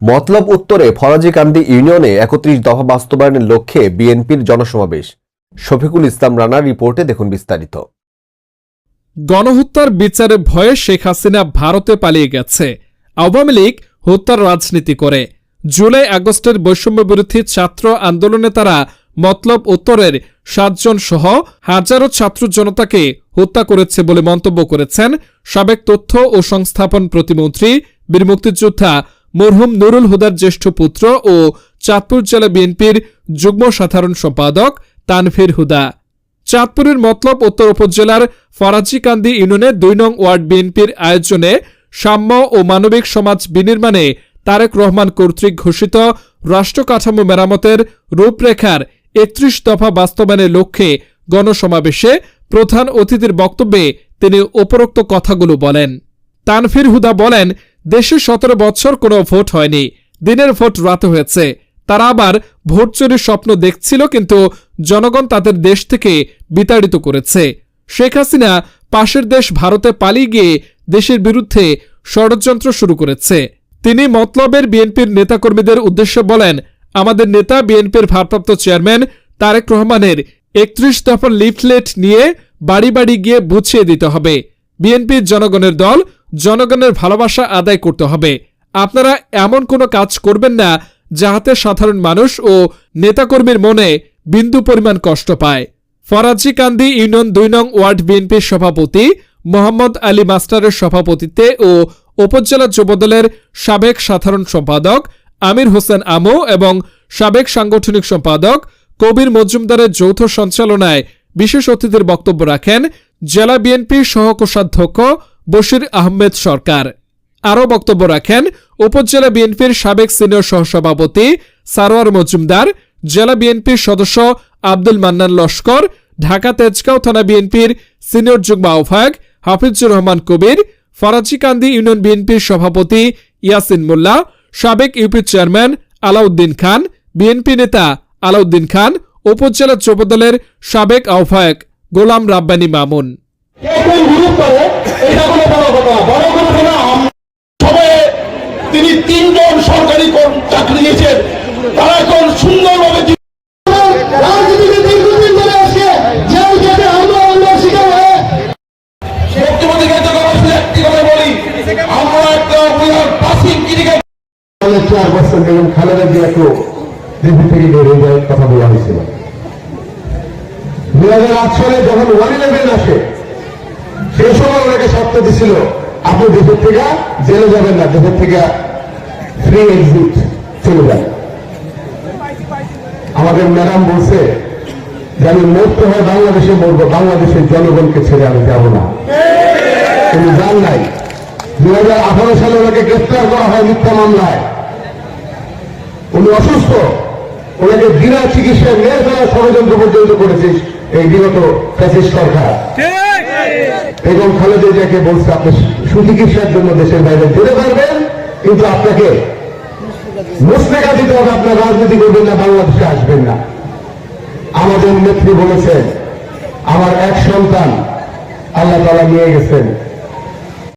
মতলব উত্তরে ফরাজিকান্দি ইউনিয়নে একত্রিশ দফা বাস্তবায়নের লক্ষ্যে বিএনপির জনসমাবেশ। শফিকুল ইসলাম রানার রিপোর্টে দেখুন বিস্তারিত। গণহত্যার বিচারে ভয়ে শেখ হাসিনা ভারতে পালিয়ে গেছে। আওয়ামী লীগ হত্যার রাজনীতি করে। জুলাই আগস্টের বৈষম্য বিরোধী ছাত্র আন্দোলনে তারা মতলব উত্তরের সাতজন সহ হাজারো ছাত্র জনতাকে হত্যা করেছে বলে মন্তব্য করেছেন সাবেক তথ্য ও সংস্থাপন প্রতিমন্ত্রী বীর মুক্তিযোদ্ধা মরহুম নুরুল হুদার জ্যেষ্ঠ পুত্র ও চাঁদপুর জেলা বিএনপির যুগ্ম সাধারণ সম্পাদক তানভীর হুদা। চাঁদপুরের মতলব উত্তর উপজেলার ফরাজিকান্দি ইউনিয়নে দুই নং ওয়ার্ড বিএনপির আয়োজনে সাম্য ও মানবিক সমাজ বিনির্মাণে তারেক রহমান কর্তৃক ঘোষিত রাষ্ট্র কাঠামো মেরামতের রূপরেখার একত্রিশ দফা বাস্তবায়নের লক্ষ্যে গণসমাবেশে প্রধান অতিথির বক্তব্যে তিনি উপরোক্ত কথাগুলো বলেন। তানফির হুদা বলেন দেশে সতেরো বছর কোনো ভোট হয়নি। দিনের ভোট রাতে হয়েছে। তারা আবার ভোট চুরির স্বপ্ন দেখছিল কিন্তু জনগণ তাদের দেশ থেকে বিতাড়িত করেছে। শেখ হাসিনা পাশের দেশ ভারতে পালিয়ে গিয়ে দেশের বিরুদ্ধে ষড়যন্ত্র শুরু করেছে। তিনি মতলবের বিএনপির নেতাকর্মীদের উদ্দেশ্যে বলেন, আমাদের নেতা বিএনপির ভারপ্রাপ্ত চেয়ারম্যান তারেক রহমানের একত্রিশ দফা লিফলেট নিয়ে বাড়ি বাড়ি গিয়ে বুঝিয়ে দিতে হবে। বিএনপির জনগণের দল জনগণের ভালোবাসা আদায় করতে হবে। আপনারা এমন কোনো কাজ করবেন না যাহাতে সাধারণ মানুষ ও নেতাকর্মীর মনে বিন্দু পরিমাণ কষ্ট পায়। ফরাজিকান্দি ইউনিয়ন দুই নং ওয়ার্ড বিএনপির সভাপতি মোহাম্মদ আলী মাস্টারের সভাপতিত্বে ও উপজেলা যুবদলের সাবেক সাধারণ সম্পাদক আমির হোসেন আমু এবং সাবেক সাংগঠনিক সম্পাদক কবির মজুমদারের যৌথ সঞ্চালনায় বিশেষ অতিথির বক্তব্য রাখেন জেলা বিএনপির সহকোষাধ্যক্ষ বশির আহমেদ সরকার। আরও বক্তব্য রাখেন, উপজেলা বিএনপির সাবেক সিনিয়র সহসভাপতি সারোয়ার মজুমদার, জেলা বিএনপির সদস্য আব্দুল মান্নান লস্কর, ঢাকা তেজগাঁও থানা বিএনপির সিনিয়র যুগ্ম আহ্বায়ক হাফিজুর রহমান কবির ফরাজিকান্দি ইউনিয়ন বিএনপির সভাপতি ইয়াসিন মোল্লা, সাবেক UP chairman Alauddin Khan, BNP নেতা আলাউদ্দিন খান, উপজেলা যুবদলের সাবেক আহ্বায়ক গোলাম রাব্বানী মামুন কে কোন গ্রুপ করে এটা কোনো বড় কথা না বড় কথা হলো আম- সবে তিনি তিনজন সরকারি কর- চাকরি নিয়েছেন তারা এখন সুন্দরভাবে জীবন- রাজনীতিতে দীর্ঘদিন ধরে আসছে জেল খেটে হামলা হামলার শিকার হয়ে বক্তব্য থেকে একটা কথা শুধু একটি কথা বলি আমরা একটা we are passing critical আমাদের চার বছর বেগম খালেদা জিয়াকেও দিল্লি থেকে বেরিয়ে যাওয়ার কথা বলা হয়েছিল। দুই হাজার আট সালে যখন ওয়ান ইলেভেন আসে সেই সময় ওনাকে শর্ত দিছিল আপনি দেশের থেকে জেলে যাবেন না দেশের থেকে ফ্রি এক্সিট চলে যান। আমাদের ম্যাডাম বলছে যে আমি মরতে হয় বাংলাদেশে মরবো, বাংলাদেশের জনগণকে ছেড়ে আমি যাব না। তিনি যান নাই। দুই হাজার আঠারো সালে ওনাকে গ্রেফতার করা হয় মিথ্যা মামলায়। উনি অসুস্থ। ওনাকে বিনা চিকিৎসায় মেরে ফেলার ষড়যন্ত্র পর্যন্ত করেছে এই বিগত ফ্যাসিস সরকার। বেগম খালেদা জিয়াকে বলছে, আপনি সুচিকিৎসার জন্য দেশের বাইরে যেতে পারবেন, কিন্তু আপনাকে মুসলেখা দিতে হবে আপনার রাজনীতি করবেন না, বাংলাদেশে আসবেন না। আমাদের নেত্রী বলেছেন, আমার এক সন্তান আল্লাহ তালা নিয়ে গেছেন।